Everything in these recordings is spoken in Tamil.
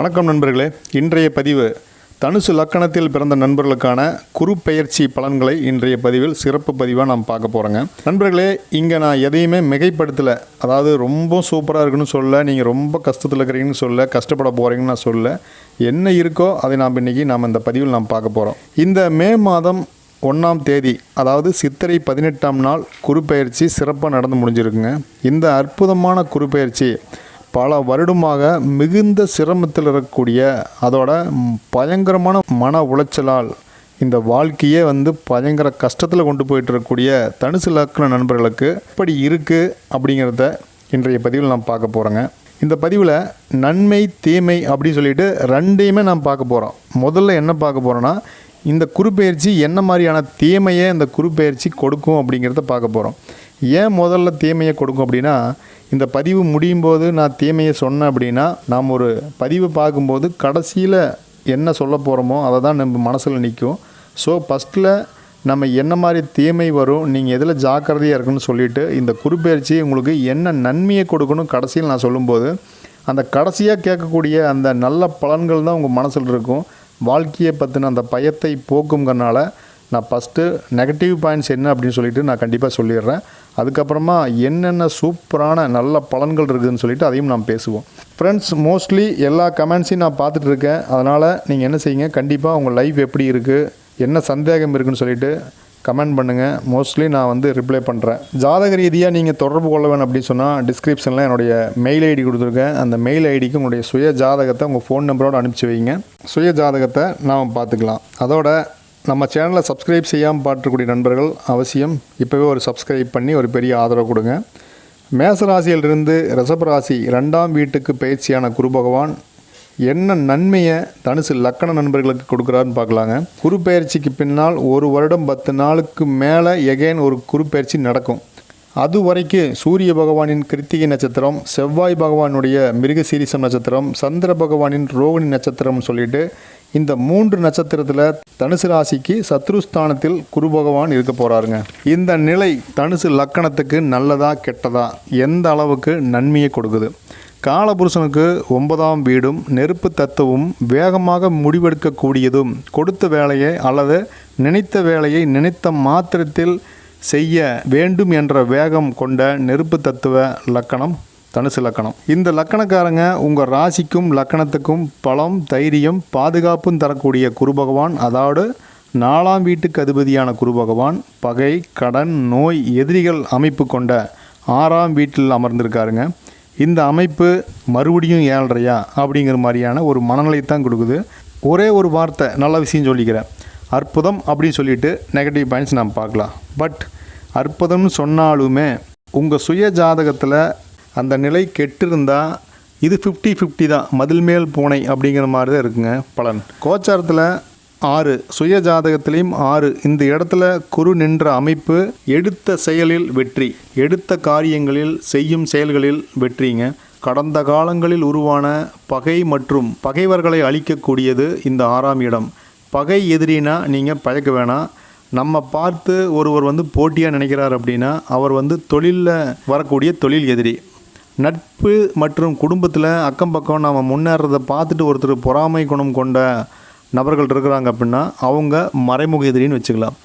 வணக்கம் நண்பர்களே. இன்றைய பதிவு தனுசு லக்கணத்தில் பிறந்த நண்பர்களுக்கான குரு பெயர்ச்சி பலன்களை இன்றைய பதிவில் சிறப்பு பதிவாக நாம் பார்க்க போகிறோங்க நண்பர்களே இங்கே நான் எதையுமே மிகைப்படுத்தலை. அதாவது ரொம்ப சூப்பராக இருக்குன்னு சொல்ல நீங்கள் ரொம்ப கஷ்டத்தில் இருக்கிறீங்கன்னு சொல்ல கஷ்டப்பட போகிறீங்கன்னு நான் சொல்ல என்ன இருக்கோ அதை நாம் இன்றைக்கி நாம் இந்த பதிவில் நாம் பார்க்க போகிறோம் இந்த மே மாதம் ஒன்றாம் தேதி அதாவது சித்திரை பதினெட்டாம் நாள் குருப்பெயர்ச்சி சிறப்பாக நடந்து முடிஞ்சிருக்குங்க. இந்த அற்புதமான குருப்பெயர்ச்சி பல வருடமாக மிகுந்த சிரமத்தில் இருக்கக்கூடிய அதோட பயங்கரமான மன உளைச்சலால் இந்த வாழ்க்கையே வந்து பயங்கர கஷ்டத்தில் கொண்டு போயிட்டு இருக்கக்கூடிய தனுசு லக்ன நண்பர்களுக்கு இப்படி இருக்குது அப்படிங்கிறத இன்றைய பதிவில் நாம் பார்க்க போகிறோங்க இந்த பதிவில் நன்மை தீமை அப்படின்னு சொல்லிட்டு ரெண்டையுமே நாம் பார்க்க போகிறோம் முதல்ல என்ன பார்க்க போகிறோன்னா இந்த குருப்பெயர்ச்சி என்ன மாதிரியான தீமையை இந்த குறுப்பெயர்ச்சி கொடுக்கும் அப்படிங்கிறத பார்க்க போகிறோம் ஏன் முதல்ல தீமையை கொடுக்கும் அப்படின்னா இந்த பதிவு முடியும் போது நான் தீமையை சொன்னேன் அப்படின்னா நாம் ஒரு பதிவு பார்க்கும்போது கடைசியில் என்ன சொல்ல போகிறோமோ அதை தான் நம்ம மனசில் நிற்கும் ஸோ ஃபஸ்ட்டில் நம்ம என்ன மாதிரி தீமை வரும் நீங்கள் எதில் ஜாக்கிரதையாக இருக்குன்னு சொல்லிவிட்டு இந்த குறிப்பெயர்ச்சி உங்களுக்கு என்ன நன்மையை கொடுக்கணும் கடைசியில் நான் சொல்லும்போது அந்த கடைசியாக கேட்கக்கூடிய அந்த நல்ல பலன்கள் தான் உங்கள் மனசில் இருக்கும். வாழ்க்கையை பற்றின அந்த பயத்தை போக்குங்கிறனால நான் ஃபஸ்ட்டு நெகட்டிவ் பாயிண்ட்ஸ் என்ன அப்படின்னு சொல்லிட்டு நான் கண்டிப்பாக சொல்லிடுறேன். அதுக்கப்புறமா என்னென்ன சூப்பரான நல்ல பலன்கள் இருக்குதுன்னு சொல்லிட்டு அதையும் நாம் பேசுவோம். ஃப்ரெண்ட்ஸ் மோஸ்ட்லி எல்லா கமெண்ட்ஸையும் நான் பார்த்துட்டு இருக்கேன். அதனால் நீங்கள் என்ன செய்யுங்க? கண்டிப்பாக உங்கள் லைஃப் எப்படி இருக்குது என்ன சந்தேகம் இருக்குன்னு சொல்லிட்டு கமெண்ட் பண்ணுங்கள் மோஸ்ட்லி நான் வந்து ரிப்ளை பண்ணுறேன் ஜாதக ரீதியாக நீங்கள் தொடர்பு கொள்ள வேணும் அப்படின்னு சொன்னால் டிஸ்கிரிப்ஷனில் என்னுடைய மெயில் ஐடி கொடுத்துருக்கேன். அந்த மெயில் ஐடிக்கு உங்களுடைய சுய ஜாதகத்தை உங்கள் ஃபோன் நம்பரோடு அனுப்பிச்சி வைங்க. சுய ஜாதகத்தை நாம் பார்த்துக்கலாம். அதோட நம்ம சேனலை சப்ஸ்கிரைப் செய்யாமல் பார்த்துக்கூடிய நண்பர்கள் அவசியம். இப்போவே ஒரு சப்ஸ்கிரைப் பண்ணி ஒரு பெரிய ஆதரவு கொடுங்க. மேசராசியிலிருந்து ரிஷபராசி ரெண்டாம் வீட்டுக்கு பயிற்சியான குரு பகவான் என்ன நன்மையை தனுசு லக்கண நண்பர்களுக்கு கொடுக்குறாருன்னு பார்க்கலாங்க. குரு பயிற்சிக்கு பின்னால் ஒரு வருடம் பத்து நாளுக்கு மேலே எகைன் ஒரு குரு பயிற்சி நடக்கும். அது வரைக்கும் சூரிய பகவானின் கிருத்திகை நட்சத்திரம் செவ்வாய் பகவானுடைய மிருகசீரிசம் நட்சத்திரம் சந்திர பகவானின் ரோகிணி நட்சத்திரம்னு சொல்லிட்டு இந்த மூன்று நட்சத்திரத்தில் தனுசு ராசிக்கு சத்ருஸ்தானத்தில் குரு பகவான் இருக்க போகிறாருங்க இந்த நிலை தனுசு லக்கணத்துக்கு நல்லதா கெட்டதா எந்த அளவுக்கு நன்மையை கொடுக்குது? காலபுருஷனுக்கு ஒன்பதாம் வீடும் நெருப்பு தத்துவம் வேகமாக முடிவெடுக்கக்கூடியதும் கொடுத்த வேலையை அல்லது நினைத்த வேலையை நினைத்த மாத்திரத்தில் செய்ய வேண்டும் என்ற வேகம் கொண்ட நெருப்பு தத்துவ லக்கணம் தனுசு லக்கணம். இந்த லக்கணக்காரங்க உங்கள் ராசிக்கும் லக்கணத்துக்கும் பலம் தைரியம் பாதுகாப்பும் தரக்கூடிய குரு பகவான். அதாவது நாலாம் வீட்டுக்கு அதிபதியான குரு பகவான். பகை கடன் நோய் எதிரிகள் அமைப்பு கொண்ட ஆறாம் வீட்டில் அமர்ந்திருக்காருங்க. இந்த அமைப்பு மறுபடியும் ஏழ்றையா அப்படிங்கிற மாதிரியான ஒரு மனநிலை தான் கொடுக்குது. ஒரே ஒரு வார்த்தை நல்ல விஷயம் சொல்லிக்கிறேன். அற்புதம் அப்படின்னு சொல்லிட்டு நெகட்டிவ் பாயிண்ட்ஸ் நாம் பார்க்கலாம். பட் அற்புதம்னு சொன்னாலுமே உங்கள் சுய ஜாதகத்தில் அந்த நிலை கெட்டிருந்தா இது ஃபிஃப்டி ஃபிஃப்டி தான். மதில் மேல் பூனை அப்படிங்கிற மாதிரி தான் இருக்குங்க. பலன். கோச்சாரத்தில் ஆறு சுய ஜாதகத்திலையும் ஆறு. இந்த இடத்துல குரு நின்ற அமைப்பு எடுத்த செயலில் வெற்றி. எடுத்த காரியங்களில் செய்யும் செயல்களில் வெற்றிங்க. கடந்த காலங்களில் உருவான பகை மற்றும் பகைவர்களை அழிக்கக்கூடியது இந்த ஆறாம் இடம். பகை எதிரினா நீங்கள் பயக்க வேணாம். நம்ம பார்த்து ஒருவர் வந்து போட்டியாக நினைக்கிறார் அப்படின்னா அவர் வந்து தொழிலில் வரக்கூடிய தொழில் எதிரி. நட்பு மற்றும் குடும்பத்தில் அக்கம் பக்கம் நம்ம முன்னேறதை பார்த்துட்டு ஒருத்தர் பொறாமை குணம் கொண்ட நபர்கள் இருக்கிறாங்க அப்படின்னா அவங்க மறைமுக எதிரின்னு வச்சுக்கலாம்.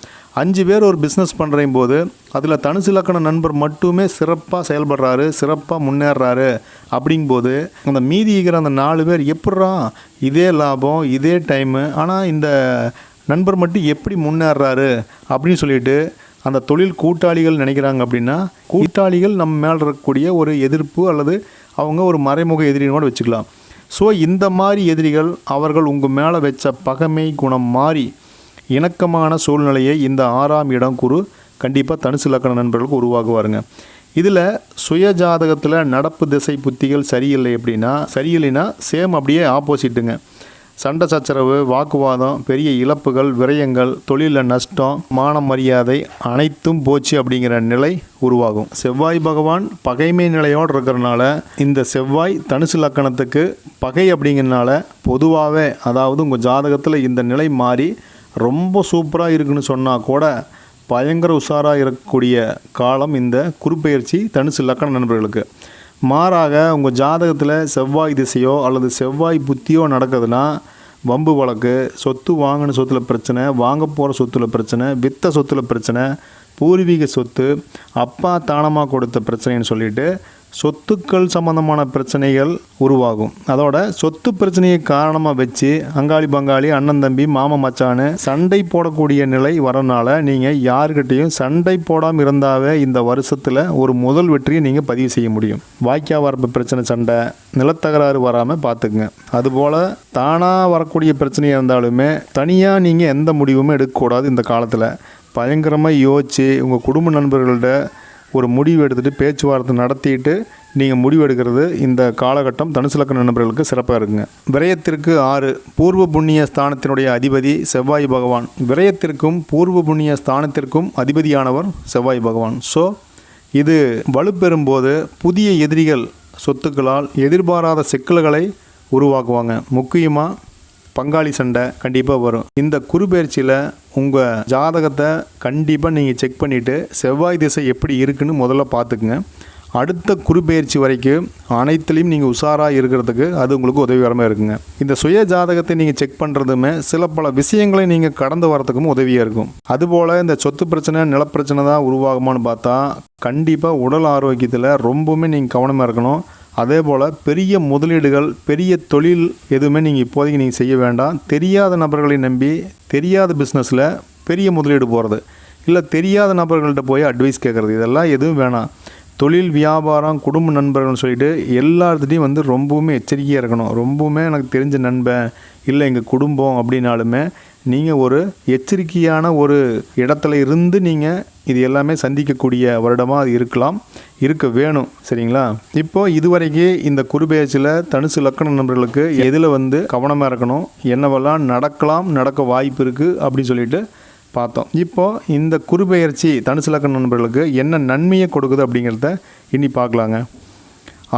அஞ்சு பேர் ஒரு பிஸ்னஸ் பண்ணுறையும் போது அதில் தனுசு இலக்கண நண்பர் மட்டுமே சிறப்பாக செயல்படுறாரு சிறப்பாக முன்னேறாரு அப்படிங்கும்போது அந்த மீதி இருக்கிற அந்த நாலு பேர் எப்பட்றா இதே லாபம் இதே டைமு ஆனால் இந்த நண்பர் மட்டும் எப்படி முன்னேறாரு அப்படின்னு சொல்லிட்டு அந்த தொழில் கூட்டாளிகள் நினைக்கிறாங்க அப்படின்னா கூட்டாளிகள் நம்ம மேலே இருக்கக்கூடிய ஒரு எதிர்ப்பு அல்லது அவங்க ஒரு மறைமுக எதிரின்னு கூட வச்சுக்கலாம். ஸோ இந்த மாதிரி எதிரிகள் அவர்கள் உங்கள் மேலே வச்ச பகைமை குணம் மாறி இணக்கமான சூழ்நிலையை இந்த ஆறாம் இடம் குரு கண்டிப்பாக தனுசு லக்கண நண்பர்களுக்கு உருவாகுவாருங்க இதில் சுய ஜாதகத்தில் நடப்பு திசை புத்திகள் சரியில்லை அப்படின்னா சரியில்லைன்னா சேம் அப்படியே ஆப்போசிட்டுங்க சண்டை சச்சரவு வாக்குவாதம் பெரிய இழப்புகள் விரயங்கள் தொழிலில் நஷ்டம் மான மரியாதை அனைத்தும் போச்சு அப்படிங்கிற நிலை உருவாகும். செவ்வாய் பகவான் பகைமை நிலையோடு இருக்கிறனால இந்த செவ்வாய் தனுசு லக்கணத்துக்கு பகை அப்படிங்கிறனால பொதுவாகவே அதாவது உங்கள் ஜாதகத்தில் இந்த நிலை மாறி ரொம்ப சூப்பராக இருக்குன்னு சொன்னால் கூட பயங்கர உஷாராக இருக்கக்கூடிய காலம் இந்த குறுப்பெயர்ச்சி தனுசு லக்கண நண்பர்களுக்கு. மாறாக உங்கள் ஜாதகத்தில் செவ்வாய் திசையோ அல்லது செவ்வாய் புத்தியோ நடக்குதுன்னா வம்பு வழக்கு சொத்து வாங்கின சொத்துல பிரச்சனை வாங்க போகிற சொத்துல பிரச்சனை வித்த சொத்துல பிரச்சனை பூர்வீக சொத்து அப்பா தானமாக கொடுத்த பிரச்சனைன்னு சொல்லிட்டு சொத்துக்கள் சம்பந்தமான பிரச்சனைகள் உருவாகும். அதோட சொத்து பிரச்சனையை காரணமாக வச்சு அங்காளி பங்காளி அண்ணன் தம்பி மாமா மச்சான்னு சண்டை போடக்கூடிய நிலை வரனால நீங்கள் யாருக்கிட்டேயும் சண்டை போடாமல் இருந்தாவே இந்த வருஷத்தில் ஒரு முதல் வெற்றியை நீங்கள் பதிவு செய்ய முடியும். வாய்க்கா வரப்பு பிரச்சனை சண்டை நிலத்தகராறு வராமல் பார்த்துக்குங்க அதுபோல் தானாக வரக்கூடிய பிரச்சனையாக இருந்தாலுமே தனியாக நீங்கள் எந்த முடிவுமே எடுக்கக்கூடாது இந்த காலத்தில். பயங்கரமாக யோசித்து உங்கள் குடும்ப நண்பர்கள்ட்ட ஒரு முடிவு எடுத்துகிட்டு பேச்சுவார்த்தை நடத்திட்டு நீங்கள் முடிவு எடுக்கிறது இந்த காலகட்டம் தனுசு லக்ன நண்பர்களுக்கு சிறப்பாக இருக்குங்க. விரயத்திற்கு ஆறு பூர்வ புண்ணிய ஸ்தானத்தினுடைய அதிபதி செவ்வாய் பகவான். விரயத்திற்கும் பூர்வ புண்ணிய ஸ்தானத்திற்கும் அதிபதியானவர் செவ்வாய் பகவான். ஸோ இது வலுப்பெறும்போது புதிய எதிரிகள் சொத்துக்களால் எதிர்பாராத சிக்கல்களை உருவாக்குவாங்க. முக்கியமாக பங்காளி சண்டை கண்டிப்பாக வரும். இந்த குறுபெயர்ச்சியில் உங்கள் ஜாதகத்தை கண்டிப்பாக நீங்கள் செக் பண்ணிவிட்டு செவ்வாய் திசை எப்படி இருக்குன்னு முதல்ல பார்த்துக்குங்க. அடுத்த குறுபெயர்ச்சி வரைக்கும் அனைத்துலேயும் நீங்கள் உஷாராக இருக்கிறதுக்கு அது உங்களுக்கு உதவிகரமாக இருக்குங்க. இந்த சுய ஜாதகத்தை நீங்கள் செக் பண்ணுறதுமே சில பல விஷயங்களை நீங்கள் கடந்து வரதுக்கும் உதவியாக இருக்கும். அதுபோல் இந்த சொத்து பிரச்சனை நிலப்பிரச்சனை தான் உருவாகுமான்னு பார்த்தா கண்டிப்பாக உடல் ஆரோக்கியத்தில் ரொம்பவுமே நீங்கள் கவனமாக இருக்கணும். அதே போல் பெரிய முதலீடுகள் பெரிய தொழில் எதுவுமே நீங்கள் இப்போதைக்கு நீங்கள் செய்ய வேண்டாம். தெரியாத நபர்களை நம்பி தெரியாத பிஸ்னஸில் பெரிய முதலீடு போகிறது இல்லை தெரியாத நபர்கள்ட்ட போய் அட்வைஸ் கேட்குறது இதெல்லாம் எதுவும் வேணாம். தொழில் வியாபாரம் குடும்ப நண்பர்கள்னு சொல்லிட்டு எல்லாத்துட்டையும் வந்து ரொம்பவுமே எச்சரிக்கையாக இருக்கணும். ரொம்பவுமே எனக்கு தெரிஞ்ச நண்பன் இல்லை எங்கள் குடும்பம் அப்படின்னாலுமே நீங்கள் ஒரு எச்சரிக்கையான ஒரு இடத்துல இருந்து நீங்கள் இது எல்லாமே சந்திக்கக்கூடிய வருடமாக அது இருக்கலாம் இருக்க வேணும். சரிங்களா? இப்போ இதுவரைக்கும் இந்த குருபெயர்ச்சியில் தனுசு லக்கண நண்பர்களுக்கு எதில் வந்து கவனமாக இருக்கணும் என்னவெல்லாம் நடக்கலாம் நடக்க வாய்ப்பு இருக்குது அப்படின்னு சொல்லிட்டு பார்த்தோம். இப்போ இந்த குருபெயர்ச்சி தனுசு லக்கண நண்பர்களுக்கு என்ன நன்மையை கொடுக்குது அப்படிங்கிறத இனி பார்க்கலாங்க.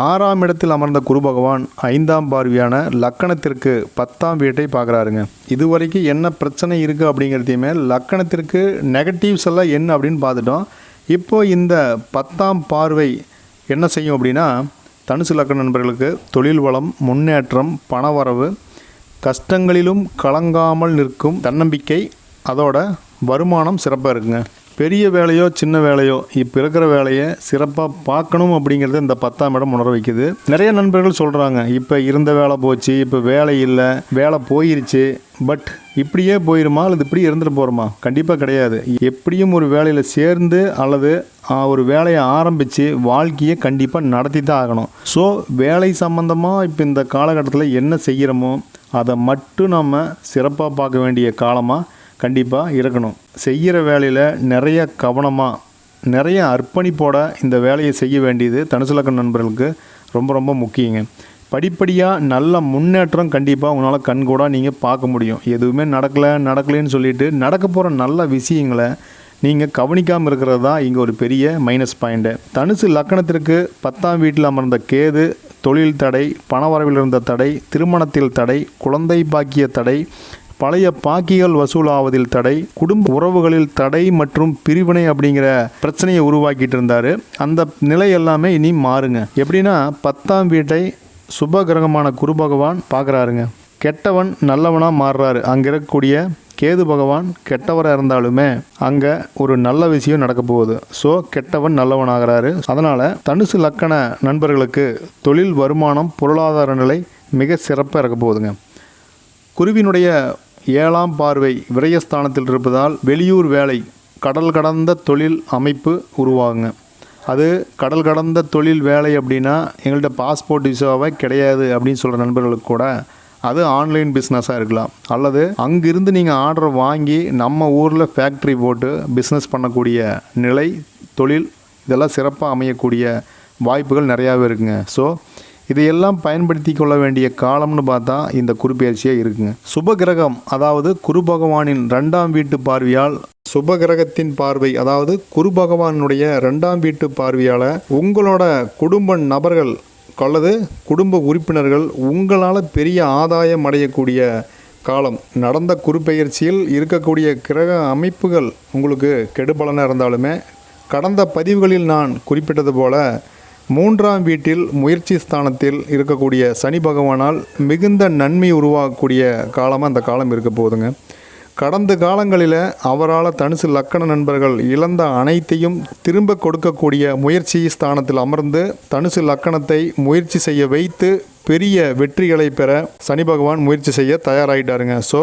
ஆறாம் இடத்தில் அமர்ந்த குரு பகவான் ஐந்தாம் பார்வையான லக்கணத்திற்கு பத்தாம் வீட்டை பார்க்குறாருங்க. இதுவரைக்கும் என்ன பிரச்சனை இருக்குது அப்படிங்கிறதையுமே லக்கணத்திற்கு நெகட்டிவ்ஸ் எல்லாம் என்ன அப்படின்னு பார்த்துட்டோம். இப்போ இந்த பத்தாம் பார்வை என்ன செய்யும் அப்படின்னா தனுசு லக்கண நண்பர்களுக்கு தொழில் வளம் முன்னேற்றம் பணவரவு கஷ்டங்களிலும் கலங்காமல் நிற்கும் தன்னம்பிக்கை அதோட வருமானம் சிறப்பாக இருக்குங்க. பெரிய வேலையோ சின்ன வேலையோ இப்போ இருக்கிற வேலையை சிறப்பாக பார்க்கணும் அப்படிங்கிறத இந்த பத்தாம் இடம் உணர வைக்குது. நிறைய நண்பர்கள் சொல்கிறாங்க இப்போ இருந்த வேலை போச்சு இப்போ வேலை இல்லை வேலை போயிருச்சு பட் இப்படியே போயிருமா? அல்லது இப்படி இருந்துட்டு போகிறோமா கண்டிப்பாக கிடையாது. எப்படியும் ஒரு வேலையில் சேர்ந்து அல்லது ஒரு வேலையை ஆரம்பித்து வாழ்க்கையை கண்டிப்பாக நடத்தி தான் ஆகணும். ஸோ வேலை சம்மந்தமாக இப்போ இந்த காலகட்டத்தில் என்ன செய்கிறோமோ அதை மட்டும் நம்ம சிறப்பாக பார்க்க வேண்டிய காலமாக கண்டிப்பாக இருக்கணும் செய்கிற வேலையில் நிறைய கவனமாக நிறைய அர்ப்பணிப்போட இந்த வேலையை செய்ய வேண்டியது தனுசு லக்கண நண்பர்களுக்கு ரொம்ப ரொம்ப முக்கியங்க. படிப்படியாக நல்ல முன்னேற்றம் கண்டிப்பாக உங்களால் கண்கூடாக நீங்கள் பார்க்க முடியும். எதுவுமே நடக்கலை நடக்கலைன்னு சொல்லிட்டு நடக்க போகிற நல்ல விஷயங்களை நீங்கள் கவனிக்காமல் இருக்கிறது தான் இங்கே ஒரு பெரிய மைனஸ் பாயிண்ட்டு தனுசு லக்கணத்திற்கு பத்தாம் வீட்டில் அமர்ந்த கேது தொழில் தடை பணவரவில் இருந்த தடை திருமணத்தில் தடை குழந்தை பாக்கிய தடை பழைய பாக்கிகள் வசூலாவதில் தடை குடும்ப உறவுகளில் தடை மற்றும் பிரிவினை அப்படிங்கிற பிரச்சனையை உருவாக்கிட்டு இருந்தார் அந்த நிலை எல்லாமே இனி மாறுங்க. எப்படின்னா பத்தாம் வீட்டை சுப கிரகமான குரு பகவான் பார்க்குறாருங்க. கெட்டவன் நல்லவனாக மாறுறாரு. அங்கே இருக்கக்கூடிய கேது பகவான் கெட்டவராக இருந்தாலுமே அங்கே ஒரு நல்ல விஷயம் நடக்க போகுது. ஸோ கெட்டவன் நல்லவனாகிறாரு. அதனால் தனுசு லக்கண நண்பர்களுக்கு தொழில் வருமானம் பொருளாதார நிலை மிக சிறப்பாக இருக்க போகுதுங்க. குருவினுடைய ஏழாம் பார்வை விரயஸ்தானத்தில் இருப்பதால் வெளியூர் வேலை கடல் கடந்த தொழில் அமைப்பு உருவாகுங்க. அது கடல் கடந்த தொழில் வேலை அப்படின்னா எங்கள்கிட்ட பாஸ்போர்ட் விசாவே கிடையாது அப்படின்னு சொல்கிற நண்பர்களுக்கு கூட அது ஆன்லைன் பிஸ்னஸாக இருக்கலாம். அல்லது அங்கிருந்து நீங்கள் ஆர்டர் வாங்கி நம்ம ஊரில் ஃபேக்ட்ரி போட்டு பிஸ்னஸ் பண்ணக்கூடிய நிலை தொழில் இதெல்லாம் சிறப்பாக அமையக்கூடிய வாய்ப்புகள் நிறையாவே இருக்குங்க. ஸோ இதையெல்லாம் பயன்படுத்தி கொள்ள வேண்டிய காலம்னு பார்த்தா இந்த குருப்பெயர்ச்சியாக இருக்குங்க. சுப கிரகம் அதாவது குரு பகவானின் ரெண்டாம் வீட்டு பார்வையால் சுப கிரகத்தின் பார்வை அதாவது குரு பகவானுடைய ரெண்டாம் வீட்டு பார்வையால் உங்களோட குடும்ப நபர்கள் அல்லது குடும்ப உறுப்பினர்கள் உங்களால் பெரிய ஆதாயம் அடையக்கூடிய காலம். நடந்த குறுப்பெயர்ச்சியில் இருக்கக்கூடிய கிரக அமைப்புகள் உங்களுக்கு கெடுபலனாக இருந்தாலுமே கடந்த பதிவுகளில் நான் குறிப்பிட்டது போல மூன்றாம் வீட்டில் முயற்சி ஸ்தானத்தில் இருக்கக்கூடிய சனி பகவானால் மிகுந்த நன்மை உருவாகக்கூடிய காலமாக அந்த காலம் இருக்க போகுதுங்க. கடந்த காலங்களில் அவரால் தனுசு லக்கண நண்பர்கள் இழந்த அனைத்தையும் திரும்ப கொடுக்கக்கூடிய முயற்சி ஸ்தானத்தில் அமர்ந்து தனுசு லக்கணத்தை முயற்சி செய்ய வைத்து பெரிய வெற்றிகளை பெற சனி பகவான் முயற்சி செய்ய தயாராகிட்டாருங்க ஸோ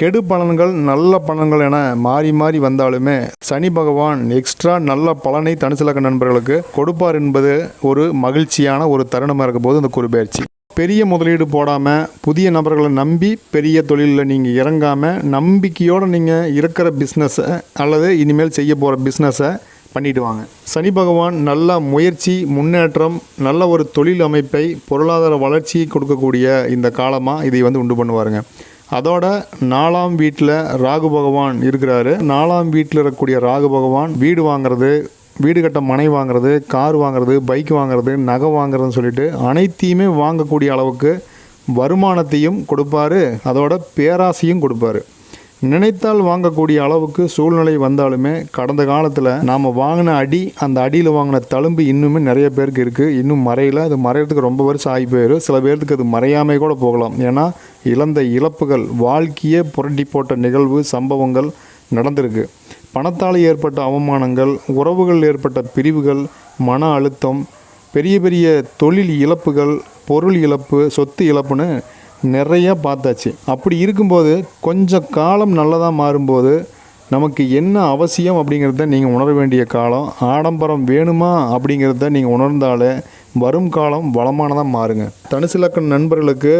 கெடு பலன்கள் நல்ல பலன்கள் என மாறி மாறி வந்தாலுமே சனி பகவான் எக்ஸ்ட்ரா நல்ல பலனை தனுசிலக்க நண்பர்களுக்கு கொடுப்பார் என்பது ஒரு மகிழ்ச்சியான ஒரு தருணமாக இருக்கும் போது இந்த குருபெயர்ச்சி பெரிய முதலீடு போடாமல் புதிய நபர்களை நம்பி பெரிய தொழிலில் நீங்கள் இறங்காமல் நம்பிக்கையோடு நீங்கள் இருக்கிற பிஸ்னஸை அல்லது இனிமேல் செய்ய போகிற பிஸ்னஸை பண்ணிட்டு வாங்க. சனி பகவான் நல்ல முயற்சி முன்னேற்றம் நல்ல ஒரு தொழில் அமைப்பை பொருளாதார வளர்ச்சியை கொடுக்கக்கூடிய இந்த காலமாக இதை வந்து உண்டு பண்ணுவாருங்க. அதோட நாலாம் வீட்டில் ராகு பகவான் இருக்கிறாரு. நாலாம் வீட்டில் இருக்கக்கூடிய ராகு பகவான் வீடு வாங்குறது வீடு கட்ட மனை வாங்குறது கார் வாங்குறது பைக் வாங்குறது நகை வாங்குறதுன்னு சொல்லிட்டு அனைத்தையுமே வாங்கக்கூடிய அளவுக்கு வருமானத்தையும் கொடுப்பாரு. அதோட பேராசையும் கொடுப்பாரு. நினைத்தால் வாங்கக்கூடிய அளவுக்கு சூழ்நிலை வந்தாலுமே கடந்த காலத்தில் நாம் வாங்கின அடி அந்த அடியில் வாங்கின தழும்பு இன்னுமே நிறைய பேருக்கு இருக்குது இன்னும் மறையல. அது மறையிறதுக்கு ரொம்ப வருஷம் ஆகி போயிடும் சில பேர்த்துக்கு அது மறையாமை கூட போகலாம். ஏன்னா இழந்த இழப்புகள் வாழ்க்கையே புரட்டி போட்ட நிகழ்வு சம்பவங்கள் நடந்திருக்கு. பணத்தால் ஏற்பட்ட அவமானங்கள் உறவுகள் ஏற்பட்ட பிரிவுகள் மன அழுத்தம் பெரிய பெரிய தொழில் இழப்புகள் பொருள் இழப்பு சொத்து இழப்புன்னு நிறையா பார்த்தாச்சு. அப்படி இருக்கும்போது கொஞ்சம் காலம் நல்லதாக மாறும்போது நமக்கு என்ன அவசியம் அப்படிங்கிறத நீங்கள் உணர வேண்டிய காலம் ஆடம்பரம் வேணுமா அப்படிங்கிறத நீங்கள் உணர்ந்தாலே வரும் காலம் வளமானதாக மாறுங்க. தனுசு லக்கண நண்பர்களுக்கு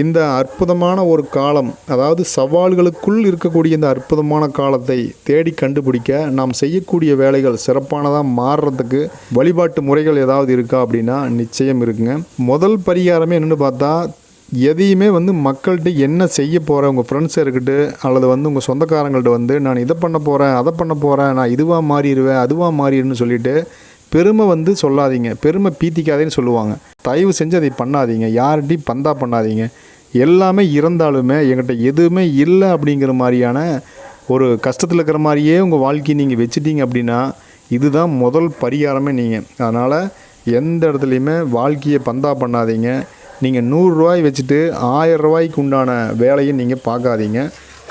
இந்த அற்புதமான ஒரு காலம் அதாவது சவால்களுக்குள் இருக்கக்கூடிய இந்த அற்புதமான காலத்தை தேடி கண்டுபிடிக்க நாம் செய்யக்கூடிய வேலைகள் சிறப்பானதாக மாறுறதுக்கு வழிபாட்டு முறைகள் ஏதாவது இருக்கா அப்படின்னா நிச்சயம் இருக்குங்க. முதல் பரிகாரமே என்னென்னு பார்த்தா எதையுமே வந்து மக்கள்கிட்ட என்ன செய்ய போகிறேன் உங்கள் ஃப்ரெண்ட்ஸ் இருக்கட்டு அல்லது வந்து உங்கள் சொந்தக்காரங்கள்ட்ட வந்து நான் இதை பண்ண போகிறேன் அதை பண்ண போகிறேன் நான் இதுவாக மாறிடுவேன் அதுவாக மாறிடுன்னு சொல்லிட்டு பெருமை வந்து சொல்லாதீங்க. பெருமை பீத்திக்காதேன்னு சொல்லுவாங்க. தயவு செஞ்சு அதை பண்ணாதீங்க. யார்கிட்டையும் பந்தா பண்ணாதீங்க. எல்லாமே இருந்தாலுமே எங்கிட்ட எதுவுமே இல்லை அப்படிங்கிற மாதிரியான ஒரு கஷ்டத்தில் இருக்கிற மாதிரியே உங்கள் வாழ்க்கையை நீங்கள் வச்சுட்டீங்க அப்படின்னா இதுதான் முதல் பரிகாரமே நீங்கள் அதனால் எந்த இடத்துலையுமே வாழ்க்கையை பந்தா பண்ணாதீங்க. நீங்கள் நூறுரூவாய் வச்சுட்டு ஆயிரம் ரூபாய்க்கு உண்டான வேலையை நீங்கள் பார்க்காதீங்க.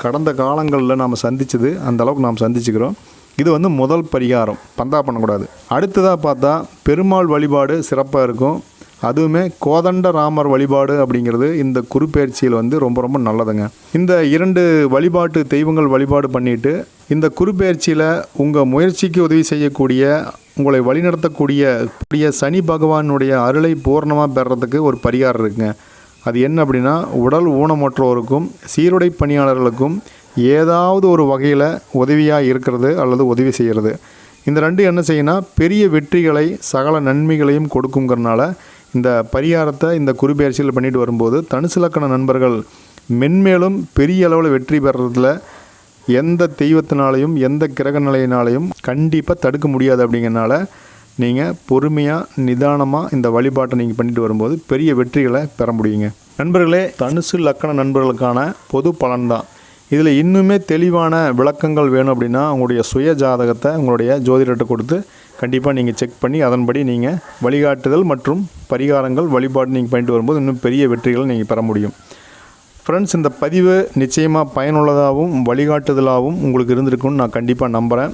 கடந்த காலங்களில் நாம் சந்திச்சது அந்தளவுக்கு நாம் சந்திச்சுக்கிறோம். இது வந்து முதல் பரிகாரம். பந்தா பண்ணக்கூடாது. அடுத்ததாக பார்த்தா பெருமாள் வழிபாடு சிறப்பாக இருக்கும். அதுவுமே கோதண்ட ராமர் வழிபாடு அப்படிங்கிறது இந்த குறுப்பெயர்ச்சியில் வந்து ரொம்ப ரொம்ப நல்லதுங்க. இந்த இரண்டு வழிபாட்டு தெய்வங்கள் வழிபாடு பண்ணிட்டு இந்த குருப்பெயர்ச்சியில் உங்கள் முயற்சிக்கு உதவி செய்யக்கூடிய உங்களை வழிநடத்தக்கூடிய கூடிய சனி பகவானுடைய அருளை பூர்ணமாக பெறத்துக்கு ஒரு பரிகாரம் இருக்குங்க. அது என்ன அப்படின்னா உடல் ஊனமற்றோருக்கும் சீருடை பணியாளர்களுக்கும் ஏதாவது ஒரு வகையில் உதவியாக இருக்கிறது அல்லது உதவி செய்கிறது இந்த ரெண்டு என்ன செய்யணும் பெரிய வெற்றிகளை சகல நன்மைகளையும் கொடுக்குங்கிறனால இந்த பரிகாரத்தை இந்த குருபெயர்ச்சியில் பண்ணிட்டு வரும்போது தனுசு லக்கண நண்பர்கள் மென்மேலும் பெரிய அளவில் வெற்றி பெறறதுல எந்த தெய்வத்தினாலையும் எந்த கிரக நிலையினாலையும் கண்டிப்பாக தடுக்க முடியாது அப்படிங்கிறனால நீங்கள் பொறுமையாக நிதானமாக இந்த வழிபாட்டை நீங்கள் பண்ணிட்டு வரும்போது பெரிய வெற்றிகளை பெற முடியுங்க. நண்பர்களே தனுசு லக்கண நண்பர்களுக்கான பொது பலன்தான். இதில் இன்னுமே தெளிவான விளக்கங்கள் வேணும் அப்படின்னா உங்களுடைய சுய ஜாதகத்தை உங்களுடைய ஜோதிடர்கிட்ட கொடுத்து கண்டிப்பாக நீங்கள் செக் பண்ணி அதன்படி நீங்கள் வழிகாட்டுதல் மற்றும் பரிகாரங்கள் வழிபாடு நீங்கள் பண்ணிட்டு வரும்போது இன்னும் பெரிய வெற்றிகளை நீங்கள் பெற முடியும். ஃப்ரெண்ட்ஸ் இந்த பதிவு நிச்சயமாக பயனுள்ளதாகவும் வழிகாட்டுதலாகவும் உங்களுக்கு இருந்திருக்கும்னு நான் கண்டிப்பாக நம்புகிறேன்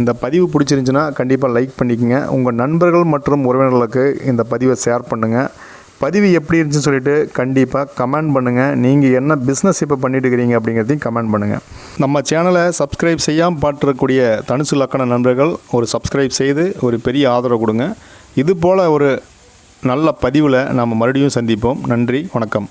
இந்த பதிவு பிடிச்சிருந்துச்சுன்னா கண்டிப்பாக லைக் பண்ணிக்கோங்க. உங்கள் நண்பர்கள் மற்றும் உறவினர்களுக்கு இந்த பதிவை ஷேர் பண்ணுங்கள் பதிவு எப்படி இருந்துச்சுன்னு சொல்லிட்டு கண்டிப்பாக கமெண்ட் பண்ணுங்கள் நீங்கள் என்ன பிஸ்னஸ் இப்போ பண்ணிட்டு இருக்கிறீங்க அப்படிங்கிறதையும் கமெண்ட் பண்ணுங்கள் நம்ம சேனலை சப்ஸ்கிரைப் செய்யாமல் பாட்டுறக்கூடிய தனுசு லக்கண நண்பர்கள் ஒரு சப்ஸ்கிரைப் செய்து ஒரு பெரிய ஆதரவு கொடுங்க. இது போல் ஒரு நல்ல பதிவில் நாம் மறுபடியும் சந்திப்போம். நன்றி வணக்கம்.